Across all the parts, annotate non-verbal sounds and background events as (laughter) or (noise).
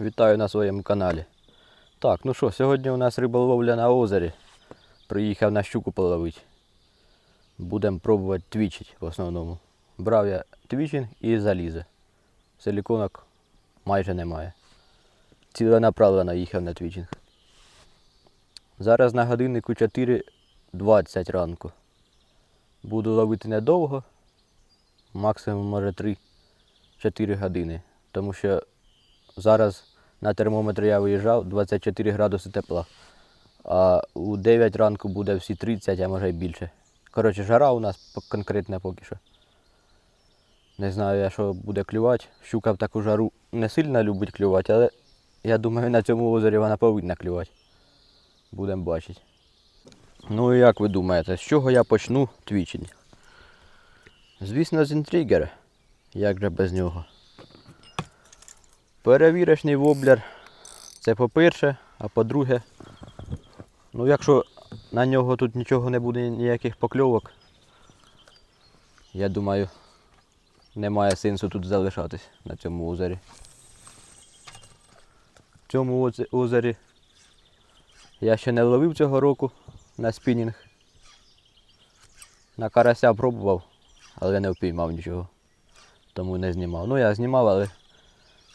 Вітаю на своєму каналі. Так, ну що, сьогодні у нас риболовля на озері. Приїхав на щуку половити. Будемо пробувати твічить в основному. Брав я твічинг і залізо. Силіконок майже немає. Ціленаправленно їхав на твічинг. Зараз на годиннику 4.20 ранку. Буду ловити недовго, максимум може 3-4 години. Тому що зараз на термометр я виїжджав 24 градуси тепла. А у 9 ранку буде всі 30, а може й більше. Коротше, жара у нас конкретна поки що. Не знаю я, що буде клювати. Щука в таку жару не сильно любить клювати, але я думаю, на цьому озері вона повинна клювати. Будемо бачити. Ну і як ви думаєте, з чого я почну твічення? Звісно, з інтригера. Як же без нього? Перевірочний воблер. Це по-перше, а по-друге, ну якщо на нього тут нічого не буде ніяких покльовок, я думаю, немає сенсу тут залишатись на цьому озері. В цьому озері я ще не ловив цього року на спінінг. На карася пробував, але не впіймав нічого. Тому не знімав. Ну я знімав, але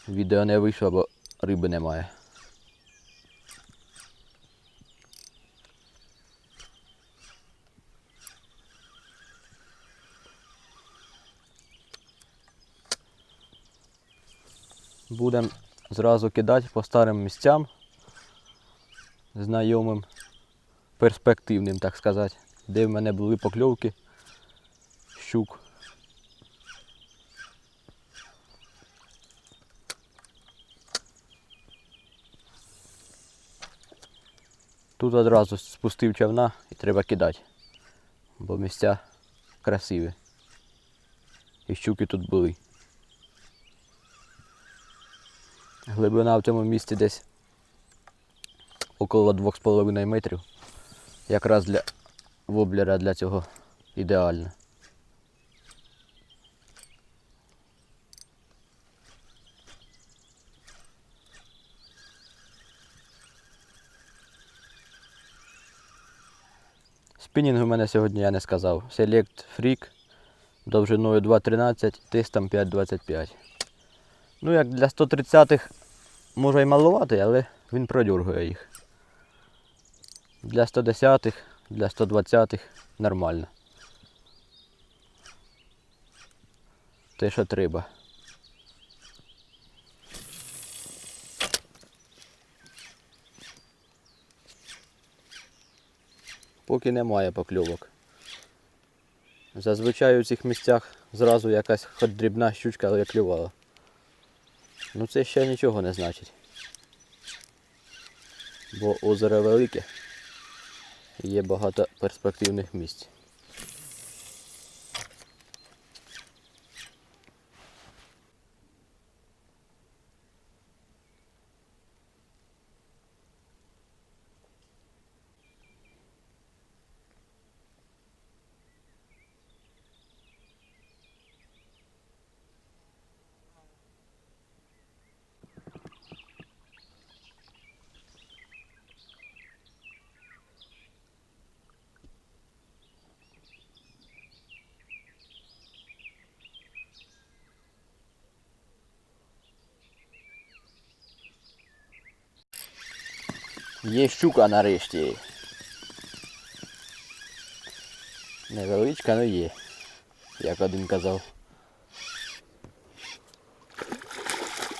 відео не вийшло, бо риби немає. Будемо зразу кидати по старим місцям, знайомим, перспективним, так сказати, де в мене були покльовки щук. Тут одразу спустив човна і треба кидати, бо місця красиві. І щуки тут були. Глибина в цьому місці десь около 2,5 метрів. Якраз для воблера для цього ідеально. Спінінг у мене сьогодні я не сказав. Select Freak довжиною 2,13, тестом 5,25. Ну як для 130-х може й малувати, але він продюргує їх. Для 110-х, для 120-х нормально. Те, що треба. Поки немає покльовок. Зазвичай у цих місцях зразу якась хоч дрібна щучка клювала. Ну це ще нічого не значить. Бо озеро велике і є багато перспективних місць. Є щука нарешті. Невеличка, але є. Як один казав.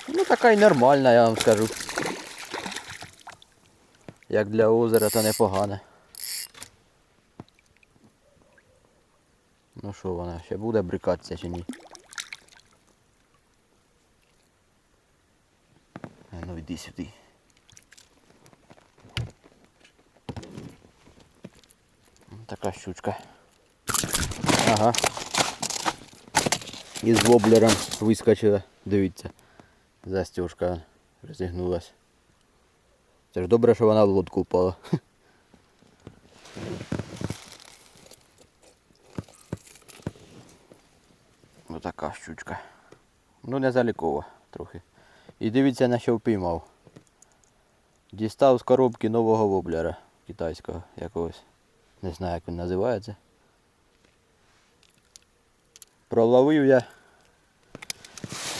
Ну така й нормальна, я вам скажу. Як для озера, то непогана. Ну що вона, ще буде брикатися чи ні? Ну йди сюди. Така щучка. Ага. І з воблером вискочила. Дивіться. Застежка розігнулась. Це ж добре, що вона в лодку впала. (laughs) Отака щучка. Ну не залікова трохи. І дивіться на що впіймав. Дістав з коробки нового воблера китайського якогось. Не знаю як він називається. Проловив я.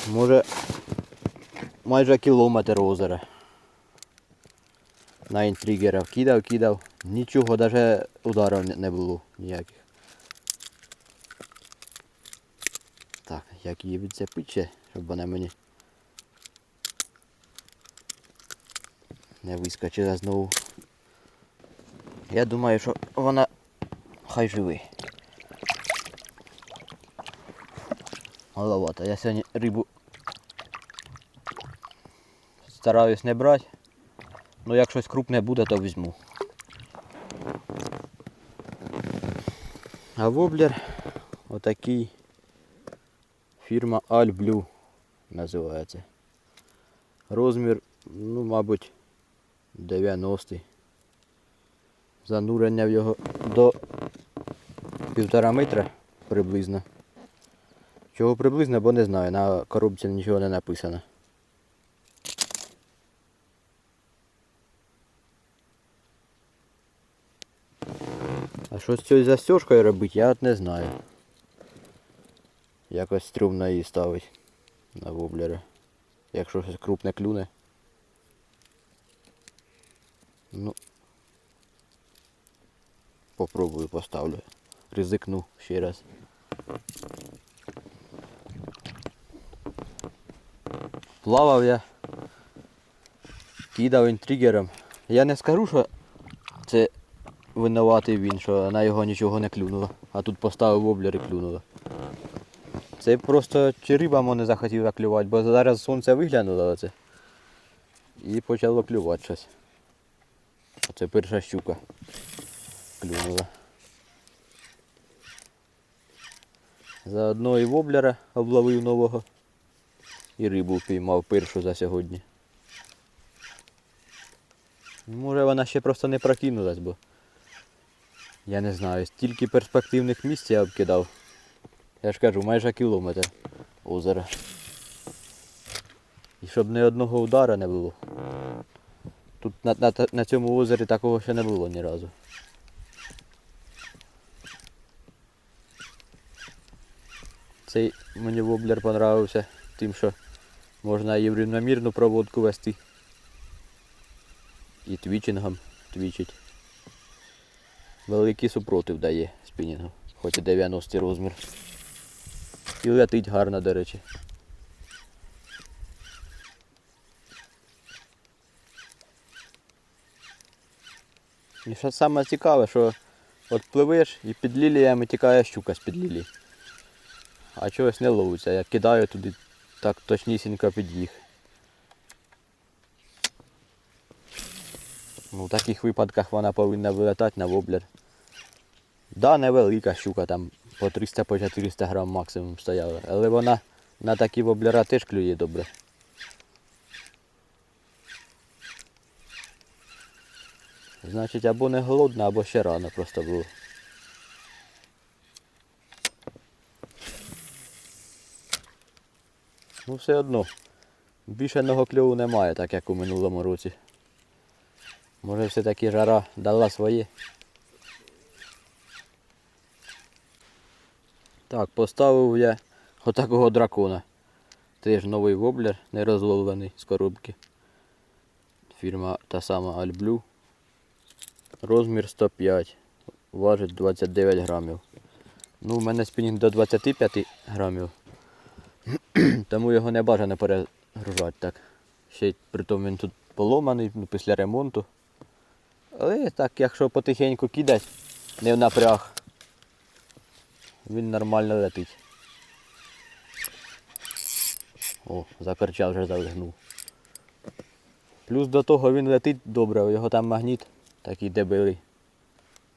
Може майже кілометр озера. На інтригерах кидав, кидав. Нічого, навіть ударів не- було ніяких. Так, як її відцепити щоб вона мені не вискочила знову. Я думаю, що вона хай живе. Маловато. Я сьогодні рибу стараюсь не брати. Ну як щось крупне буде, то візьму. А воблер отакий фірма Alblue називається. Розмір, ну, мабуть, 90. Занурення в його до півтора метра приблизно. Чого приблизно, бо не знаю, на коробці нічого не написано. А що з цією застежкою робити, я от не знаю. Якось стрьомно її ставить на воблери. Якщо щось крупне клюне. Ну. Попробую поставлю. Ризикну ще раз. Плавав я. Кидав він тригером. Я не скажу, що це винуватий він, що на його нічого не клюнуло. А тут поставив воблер і клюнуло. Це просто чи риба мо не захотіла клювати, бо зараз сонце виглянуло оце. І почало клювати щось. Оце перша щука клюнула. Заодно і воблера обловив нового. І рибу впіймав першу за сьогодні. Може вона ще просто не прокинулась, бо я не знаю, стільки перспективних місць я обкидав. Я ж кажу, майже кілометр озера. І щоб ні одного удара не було. Тут на, на, на цьому озері такого ще не було ні разу. Цей мені воблер понравився тим, що можна і в рівномірну проводку вести. І твічингом твічить. Великий супротив дає спінінгу, хоч і 90 розмір. І летить гарно, до речі. І що саме цікаве, що от пливеш і під ліліями тікає щука з під лілій. А чогось не ловиться. Я кидаю туди так точнісінько під їх. Ну, в таких випадках вона повинна вилетати на воблер. Да, невелика щука, там по 300 по 400 грам максимум стояла. Але вона на такі воблера теж клює добре. Значить, або не голодна, або ще рано просто було. Ну все одно. Більшеного кльову немає, так як у минулому році. Може все-таки жара дала своє. Так, поставив я отакого дракона. Теж новий воблер, не розловлений з коробки. Фірма та сама Альблю. Розмір 105. Важить 29 грамів. Ну, в мене спінінг до 25 грамів. (clears throat) Тому його не бажано перегружати так. Ще й притом він тут поломаний ну, після ремонту. Але так, якщо потихеньку кидати, не в напряг, він нормально летить. О, закарчав вже завигнув. Плюс до того він летить добре, його там магніт такий дебелий.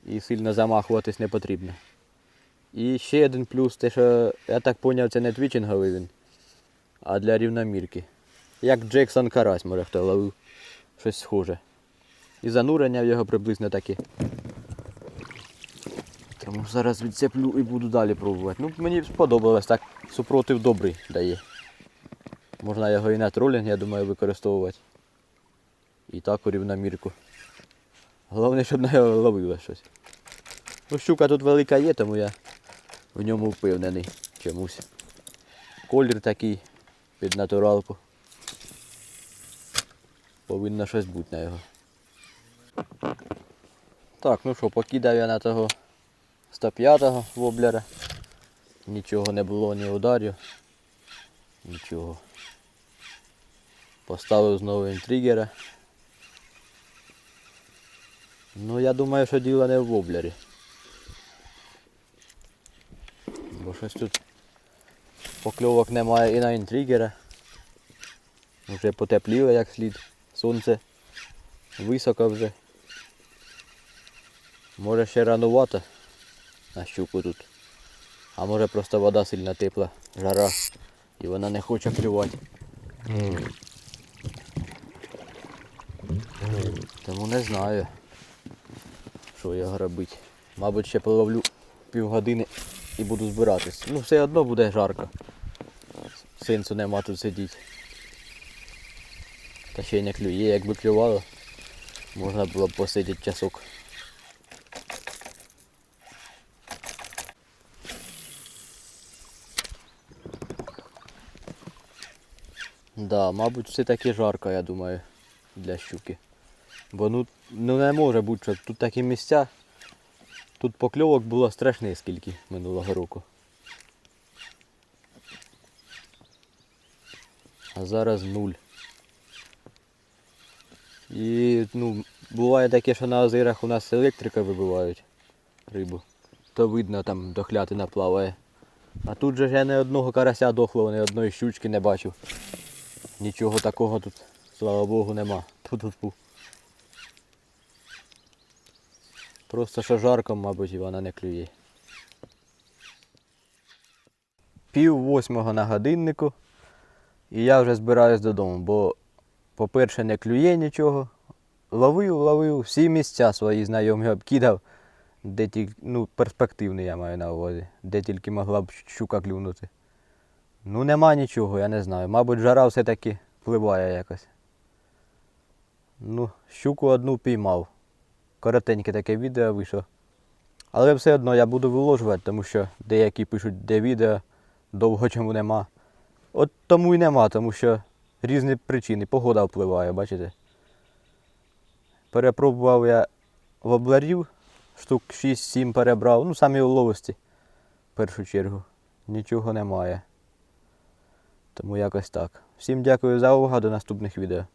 І сильно замахуватись не потрібно. І ще один плюс, те, що я так зрозумів, це не твічинговий він, а для рівномірки. Як Джексон Карась, може хто ловив щось схоже. І занурення в його приблизно таке. Тому зараз відцеплю і буду далі пробувати. Ну, мені сподобалось так. Супротив добрий дає. Можна його і на тролінг, я думаю, використовувати. І так у рівномірку. Головне, щоб на його ловило щось. Ну, щука тут велика є, тому я в ньому впевнений чомусь. Колір такий під натуралку. Повинно щось бути на його. Так, ну що, покидав я на того 105-го воблера. Нічого не було, ні ударів. Нічого. Поставив знову інтригера. Ну я думаю, що діло не в воблері. Бо щось тут покльовок немає і на інтригера. Вже потепліло як слід. Сонце високо вже. Може ще ранувато на щуку тут. А може просто вода сильно тепла, жара. І вона не хоче клювати. Тому не знаю, що я робити. Мабуть, ще половлю півгодини і буду збиратись. Ну все одно буде жарко. Сенсу нема тут сидіти. Та ще й не клює, якби клювало, можна було б посидіти часок. Да, мабуть, все таки жарко, я думаю, для щуки. Бо ну, ну не може бути, що тут такі місця. Тут покльовок було страшне скільки минулого року. А зараз нуль. І ну, буває таке, що на озерах у нас електрика вибивають рибу. То видно там дохлятина плаває. А тут же я ні одного карася дохлого, ні одної щучки не бачив. Нічого такого тут, слава Богу, нема. Ту-ту-ту. Просто що жарко, мабуть, і вона не клює. Пів восьмого на годиннику. І я вже збираюсь додому, бо, по-перше, не клює нічого. Ловив, ловив, всі місця свої знайомі обкидав, де тільки, ну, перспективний я маю на увазі, де тільки могла б щука клюнути. Ну нема нічого, я не знаю. Мабуть, жара все-таки впливає якось. Ну, щуку одну піймав. Коротеньке таке відео вийшло. Але все одно я буду виложувати, тому що деякі пишуть, де відео, довго чому нема. От тому і нема, тому що різні причини. Погода впливає, бачите? Перепробував я воблерів, штук 6-7 перебрав, ну самі уловисті в першу чергу. Нічого немає. Тому якось так. Всім дякую за увагу, до наступних відео.